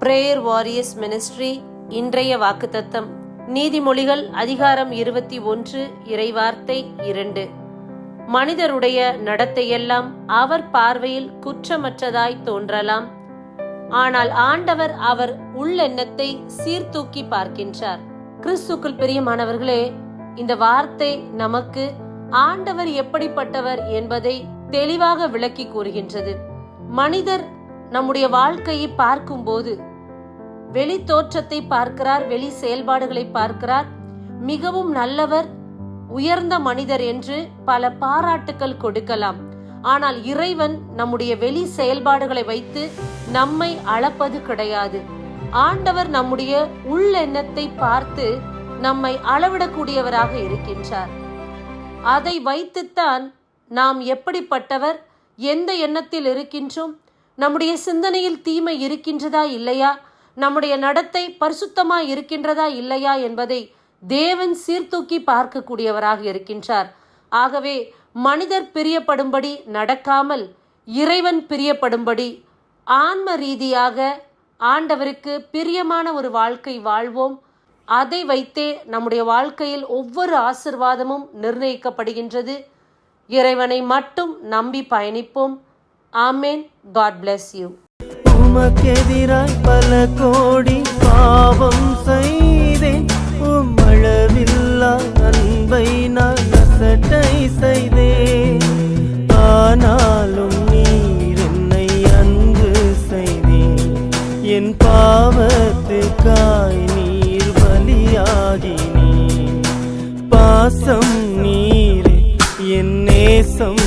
Prayer warriors ministry இன்றைய வாக்குத்தத்தம். நீதிமொழிகள் அதிகாரம் இருபத்தி ஒன்று இறைவார்த்தை இரண்டு. மனிதருடைய நடத்தையெல்லாம் அவர் பார்வையில் குற்றமற்றதாய் தோன்றலாம். ஆனால் ஆண்டவர் அவர் உள்ளெண்ணத்தை சீர்தூக்கி பார்க்கின்றார். கிறிஸ்துக்குள் பிரியமானவர்களே இந்த வார்த்தை நமக்கு ஆண்டவர் எப்படிப்பட்டவர் என்பதை தெளிவாக விளக்கி கூறுகின்றது. மனிதர் நம்முடைய வாழ்க்கையை பார்க்கும்போது வெளி தோற்றத்தை பார்க்கிறார் வெளி செயல்பாடுகளை பார்க்கிறார். மிகவும் நல்லவர் உயர்ந்த மனிதர் என்று பல பாராட்டுக்கள் கொடுக்கலாம். ஆனால் இறைவன் நம்முடைய வெளி செயல்பாடுகளை வைத்து நம்மை அளப்பது கிடையாது. ஆண்டவர் நம்முடைய உள்ளெண்ணத்தை பார்த்து நம்மை அளவிடக்கூடியவராக இருக்கின்றார். அதை வைத்துத்தான் நாம் எப்படிப்பட்டவர் எந்த எண்ணத்தில் இருக்கின்றோம் நம்முடைய சிந்தனையில் தீமை இருக்கின்றதா இல்லையா நம்முடைய நடத்தை பரிசுத்தமா இருக்கின்றதா இல்லையா என்பதை தேவன் சீர்தூக்கி பார்க்கக்கூடியவராக இருக்கின்றார். ஆகவே மனிதர் பிரியப்படும்படி நடக்காமல் இறைவன் பிரியப்படும்படி ஆன்ம ரீதியாக ஆண்டவருக்கு பிரியமான ஒரு வாழ்க்கை வாழ்வோம். அதை வைத்தே நம்முடைய வாழ்க்கையில் ஒவ்வொரு ஆசிர்வாதமும் நிர்ணயிக்கப்படுகின்றது. இறைவனை மட்டும் நம்பி பயணிப்போம். ஆமேன் காட் பிளஸ் யூ உமக்கெதிராய் பல கோடி பாவம் செய் பாசம் நீரே என் நேசம்